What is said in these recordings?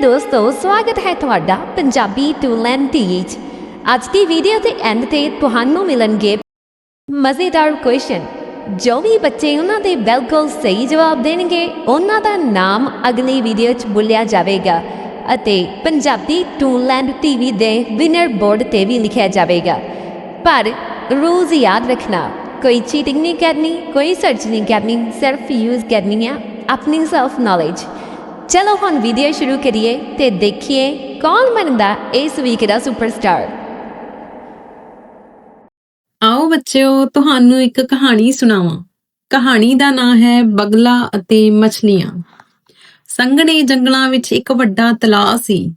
ਦੋਸਤੋ, ਸਵਾਗਤ ਹੈ ਤੁਹਾਡਾ ਪੰਜਾਬੀ ਟੂਲੈਂਡ ਟੀਚ ਅੱਜ ਦੀ ਵੀਡੀਓ ਦੇ ਐਂਡ ਤੇ ਤੁਹਾਨੂੰ ਮਿਲਣਗੇ ਮਜ਼ੇਦਾਰ ਕੁਐਸਚਨ ਜੋ ਵੀ ਬੱਚੇ ਉਹਨਾਂ ਦੇ ਬਿਲਕੁਲ ਸਹੀ ਜਵਾਬ ਦੇਣਗੇ, ਉਹਨਾਂ ਦਾ ਨਾਮ ਅਗਲੀ ਵੀਡੀਓ 'ਚ ਬੁੱਲਿਆ ਜਾਵੇਗਾ ਅਤੇ ਪੰਜਾਬੀ ਟੂਲੈਂਡ ਟੀਵੀ ਦੇ ਵਿਨਰ ਬੋਰਡ ਤੇ ਵੀ ਲਿਖਿਆ ਜਾਵੇਗਾ। ਪਰ ਰੂਲਸ ਯਾਦ ਰੱਖਣਾ, ਕੋਈ ਚੀਟਿੰਗ ਨਹੀਂ ਕਰਨੀ, ਕੋਈ ਸਰਚ ਨਹੀਂ ਕਰਨੀ, ਸਿਰਫ ਯੂਜ਼ ਕਰਨੀ ਹੈ ਆਪਣੀ ਸੈਲਫ ਨੌਲੇਜ ਚਲੋ ਹੁਣ ਵੀਡੀਓ ਸ਼ੁਰੂ ਕਰੀਏ ਤੇ ਦੇਖੀਏ ਕੌਣ ਬਣਦਾ ਇਸ ਵੀਕ ਦਾ ਸੁਪਰਸਟਾਰ ਆਓ ਬੱਚਿਓ, ਤੁਹਾਨੂੰ ਇੱਕ ਕਹਾਣੀ ਸੁਣਾਵਾਂ। ਕਹਾਣੀ ਦਾ ਨਾਮ ਹੈ ਬਗਲਾ ਅਤੇ ਮਛਲੀਆਂ। ਸੰਘਣੇ ਜੰਗਲਾਂ ਵਿੱਚ ਇੱਕ ਵੱਡਾ ਤਲਾਅ ਸੀ।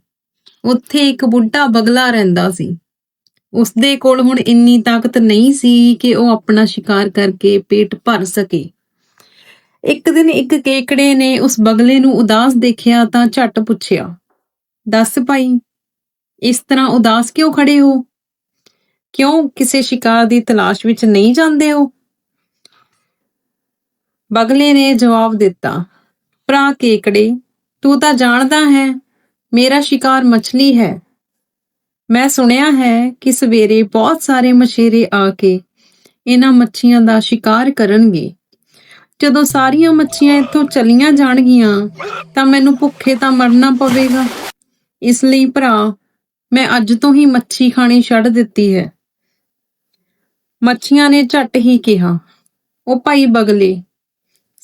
ਉੱਥੇ ਇੱਕ ਬੁੱਢਾ ਬਗਲਾ ਰਹਿੰਦਾ ਸੀ। ਉਸਦੇ ਕੋਲ ਹੁਣ ਇੰਨੀ ਤਾਕਤ ਨਹੀਂ ਸੀ ਕਿ ਉਹ ਆਪਣਾ ਸ਼ਿਕਾਰ ਕਰਕੇ ਪੇਟ ਭਰ ਸਕੇ। ਇੱਕ ਦਿਨ ਇੱਕ ਕੇਕੜੇ ਨੇ ਉਸ ਬਗਲੇ ਨੂੰ ਉਦਾਸ ਦੇਖਿਆ ਤਾਂ ਝੱਟ ਪੁੱਛਿਆ, ਦੱਸ ਭਾਈ, ਇਸ ਤਰ੍ਹਾਂ ਉਦਾਸ ਕਿਉਂ ਖੜੇ ਹੋ? ਕਿਉਂ ਕਿਸੇ ਸ਼ਿਕਾਰ ਦੀ ਤਲਾਸ਼ ਵਿੱਚ ਨਹੀਂ ਜਾਂਦੇ ਹੋ? ਬਗਲੇ ਨੇ ਜਵਾਬ ਦਿੱਤਾ, ਭਰਾ ਕੇਕੜੇ, ਤੂੰ ਤਾਂ ਜਾਣਦਾ ਹੈ, ਮੇਰਾ ਸ਼ਿਕਾਰ ਮੱਛਲੀ ਹੈ। ਮੈਂ ਸੁਣਿਆ ਹੈ ਕਿ ਸਵੇਰੇ ਬਹੁਤ ਸਾਰੇ ਮਛੇਰੇ ਆ ਕੇ ਇਹਨਾਂ ਮੱਛੀਆਂ ਦਾ ਸ਼ਿਕਾਰ ਕਰਨਗੇ। ਜਦੋਂ ਸਾਰੀਆਂ ਮੱਛੀਆਂ ਇੱਥੋਂ ਚਲੀਆਂ ਜਾਣਗੀਆਂ, ਤਾਂ ਮੈਨੂੰ ਭੁੱਖੇ ਤਾਂ ਮਰਨਾ ਪਵੇਗਾ। ਇਸ ਲਈ ਭਰਾ, ਮੈਂ ਅੱਜ ਤੋਂ ਹੀ ਮੱਛੀ ਖਾਣੀ ਛੱਡ ਦਿੱਤੀ ਹੈ। ਮੱਛੀਆਂ ਨੇ ਝੱਟ ਹੀ ਕਿਹਾ, ਉਹ ਭਾਈ ਬਗਲੇ,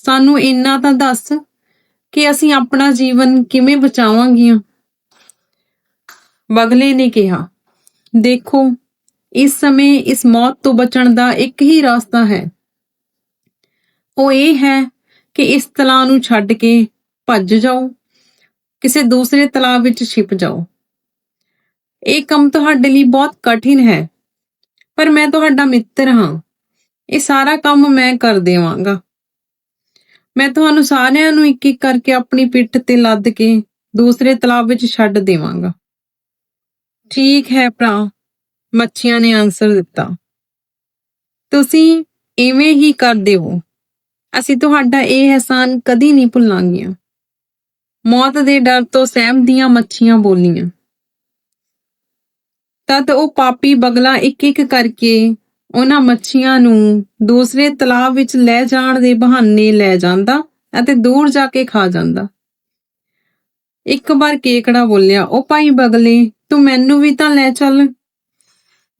ਸਾਨੂੰ ਇੰਨਾ ਤਾਂ ਦੱਸ ਕਿ ਅਸੀਂ ਆਪਣਾ ਜੀਵਨ ਕਿਵੇਂ ਬਚਾਵਾਂਗੀਆਂ? ਬਗਲੇ ਨੇ ਕਿਹਾ, ਦੇਖੋ, ਇਸ ਸਮੇਂ ਇਸ ਮੌਤ ਤੋਂ ਬਚਣ ਦਾ ਇੱਕ ਹੀ ਰਸਤਾ ਹੈ। ਉਹ ਇਹ ਹੈ ਕਿ ਇਸ ਤਲਾਅ ਨੂੰ ਛੱਡ ਕੇ ਭੱਜ ਜਾਓ, ਕਿਸੇ ਦੂਸਰੇ ਤਲਾਅ ਵਿੱਚ ਛਿਪ ਜਾਓ। ਇਹ ਕੰਮ ਤੁਹਾਡੇ ਲਈ ਬਹੁਤ ਕਠਿਨ ਹੈ, ਪਰ ਮੈਂ ਤੁਹਾਡਾ ਮਿੱਤਰ ਹਾਂ। ਇਹ ਸਾਰਾ ਕੰਮ ਮੈਂ ਕਰ ਦੇਵਾਂਗਾ। ਮੈਂ ਤੁਹਾਨੂੰ ਸਾਰਿਆਂ ਨੂੰ ਇੱਕ ਇੱਕ ਕਰਕੇ ਆਪਣੀ ਪਿੱਠ ਤੇ ਲੱਦ ਕੇ ਦੂਸਰੇ ਤਲਾਬ ਵਿੱਚ ਛੱਡ ਦੇਵਾਂਗਾ। ਠੀਕ ਹੈ ਭਰਾ, ਮੱਛੀਆਂ ਨੇ ਆਨਸਰ ਦਿੱਤਾ। ਤੁਸੀਂ ਇਵੇਂ ਹੀ ਕਰਦੇ ਹੋ। ਅਸੀਂ ਤੁਹਾਡਾ ਇਹ ਅਹਿਸਾਨ ਕਦੀ ਨਹੀਂ ਭੁੱਲਾਂਗੀਆਂ। ਮੌਤ ਦੇ ਡਰ ਤੋਂ ਸਹਿਮਦੀਆਂ ਮੱਛੀਆਂ ਬੋਲੀਆਂ। ਤਦ ਉਹ ਪਾਪੀ ਬਗਲਾ ਇੱਕ ਇੱਕ ਕਰਕੇ ਉਹਨਾਂ ਮੱਛੀਆਂ ਨੂੰ ਦੂਸਰੇ ਤਲਾਬ ਵਿੱਚ ਲੈ ਜਾਣ ਦੇ ਬਹਾਨੇ ਲੈ ਜਾਂਦਾ ਅਤੇ ਦੂਰ ਜਾ ਕੇ ਖਾ ਜਾਂਦਾ। ਇੱਕ ਵਾਰ ਕੇਕੜਾ ਬੋਲਿਆ, ਉਹ ਭਾਈ ਬਗਲੇ, ਤੂੰ ਮੈਨੂੰ ਵੀ ਤਾਂ ਲੈ ਚੱਲ।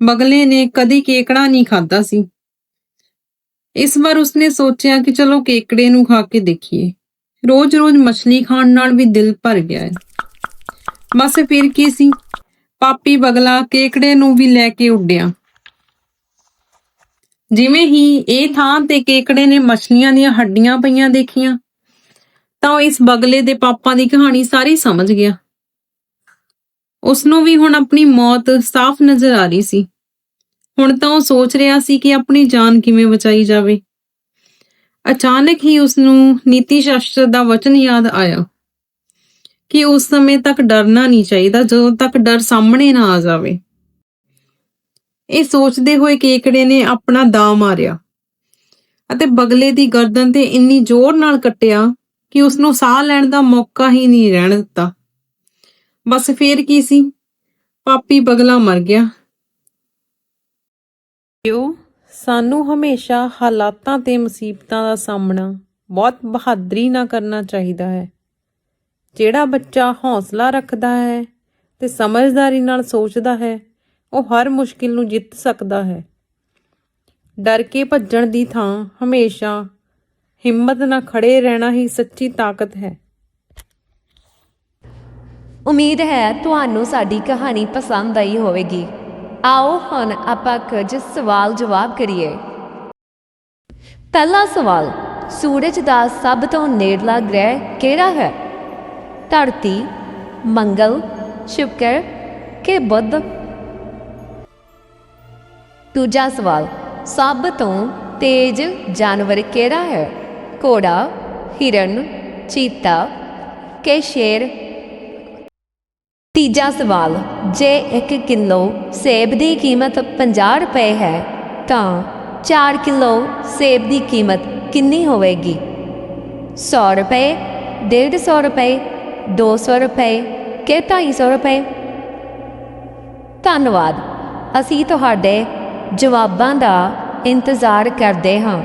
ਬਗਲੇ ਨੇ ਕਦੀ ਕੇਕੜਾ ਨਹੀਂ ਖਾਦਾ ਸੀ। ਇਸ ਵਾਰ ਉਸਨੇ ਸੋਚਿਆ ਕਿ ਚਲੋ ਕੇਕੜੇ ਨੂੰ ਖਾ ਕੇ ਦੇਖੀਏ। ਰੋਜ਼-ਰੋਜ਼ ਮੱਛਲੀ ਖਾਣ ਨਾਲ ਵੀ ਦਿਲ ਭਰ ਗਿਆ ਹੈ। ਬਸ ਫਿਰ ਕੀ ਸੀ? ਪਾਪੀ ਬਗਲਾ ਕੇਕੜੇ ਨੂੰ ਵੀ ਲੈ ਕੇ ਉੱਡਿਆ। ਜਿਵੇਂ ਹੀ ਇਹ ਥਾਂ ਤੇ ਕੇਕੜੇ ਨੇ ਮਛਲੀਆਂ ਦੀਆਂ ਹੱਡੀਆਂ ਪਈਆਂ ਦੇਖੀਆਂ, ਤਾਂ ਉਹ ਇਸ ਬਗਲੇ ਦੇ ਪਾਪਾਂ ਦੀ ਕਹਾਣੀ ਸਾਰੀ ਸਮਝ ਗਿਆ। ਉਸ ਨੂੰ ਵੀ ਹੁਣ ਆਪਣੀ ਮੌਤ ਸਾਫ਼ ਨਜ਼ਰ ਆ ਰਹੀ ਸੀ। ਹੁਣ ਤਾਂ ਉਹ ਸੋਚ ਰਿਹਾ ਸੀ ਕਿ ਆਪਣੀ ਜਾਨ ਕਿਵੇਂ ਬਚਾਈ ਜਾਵੇ। ਅਚਾਨਕ ਹੀ ਉਸ ਨੂੰ ਨੀਤੀ ਸ਼ਾਸਤਰ ਦਾ ਵਚਨ ਯਾਦ ਆਇਆ ਕਿ ਉਸ ਸਮੇਂ ਤੱਕ ਡਰਨਾ ਨਹੀਂ ਚਾਹੀਦਾ, ਜਦੋਂ ਤੱਕ ਡਰ ਸਾਹਮਣੇ ਨਾ ਆ ਜਾਵੇ। ਇਹ ਸੋਚਦੇ ਹੋਏ ਕੇਕੜੇ ਨੇ ਆਪਣਾ ਦਾ ਮਾਰਿਆ ਅਤੇ ਬਗਲੇ ਦੀ ਗਰਦਨ ਤੇ ਇੰਨੀ ਜ਼ੋਰ ਨਾਲ ਕੱਟਿਆ ਕਿ ਉਸ ਨੂੰ ਸਾਹ ਲੈਣ ਦਾ ਮੌਕਾ ਹੀ ਨਹੀਂ ਰਹਿਣ ਦਿੱਤਾ। ਬਸ ਫੇਰ ਕੀ ਸੀ? ਪਾਪੀ ਬਗਲਾ ਮਰ ਗਿਆ। ਕਿਉਂ ਸਾਨੂੰ ਹਮੇਸ਼ਾ ਹਾਲਾਤਾਂ ਤੇ ਮੁਸੀਬਤਾਂ ਦਾ ਸਾਹਮਣਾ ਬਹੁਤ ਬਹਾਦਰੀ ਨਾਲ ਕਰਨਾ ਚਾਹੀਦਾ ਹੈ। ਜਿਹੜਾ ਬੱਚਾ ਹੌਸਲਾ ਰੱਖਦਾ ਹੈ ਤੇ ਸਮਝਦਾਰੀ ਨਾਲ ਸੋਚਦਾ ਹੈ, ਉਹ ਹਰ ਮੁਸ਼ਕਿਲ ਨੂੰ ਜਿੱਤ ਸਕਦਾ ਹੈ। ਡਰ ਕੇ ਭੱਜਣ ਦੀ ਥਾਂ ਹਮੇਸ਼ਾ ਹਿੰਮਤ ਨਾਲ ਖੜੇ ਰਹਿਣਾ ਹੀ ਸੱਚੀ ਤਾਕਤ ਹੈ। ਉਮੀਦ ਹੈ ਤੁਹਾਨੂੰ ਸਾਡੀ ਕਹਾਣੀ ਪਸੰਦ ਆਈ ਹੋਵੇਗੀ। ਆਓ ਹੁਣ ਆਪਾਂ ਕੁਝ ਸਵਾਲ ਜਵਾਬ ਕਰੀਏ। ਪਹਿਲਾ ਸਵਾਲ, ਸੂਰਜ ਦਾ ਸਭ ਤੋਂ ਨੇੜਲਾ ਗ੍ਰਹਿ ਕਿਹੜਾ ਹੈ? ਧਰਤੀ, ਮੰਗਲ, ਸ਼ੁਕਰ ਕਿ ਬੁੱਧ? ਦੂਜਾ ਸਵਾਲ, ਸਭ ਤੋਂ ਤੇਜ਼ ਜਾਨਵਰ ਕਿਹੜਾ ਹੈ? ਘੋੜਾ, ਹਿਰਨ, ਚੀਤਾ ਕਿ ਸ਼ੇਰ? ਤੀਜਾ ਸਵਾਲ, ਜੇ 1 ਕਿਲੋ ਸੇਬ ਦੀ ਕੀਮਤ 50 ਰੁਪਏ ਹੈ, ਤਾਂ 4 ਕਿਲੋ ਸੇਬ ਦੀ ਕੀਮਤ ਕਿੰਨੀ ਹੋਵੇਗੀ? 100 ਰੁਪਏ 150 ਰੁਪਏ 200 ਰੁਪਏ ਕਿ 250 ਰੁਪਏ? ਧੰਨਵਾਦ, ਅਸੀਂ ਤੁਹਾਡੇ ਜਵਾਬਾਂ ਦਾ ਇੰਤਜ਼ਾਰ ਕਰਦੇ ਹਾਂ।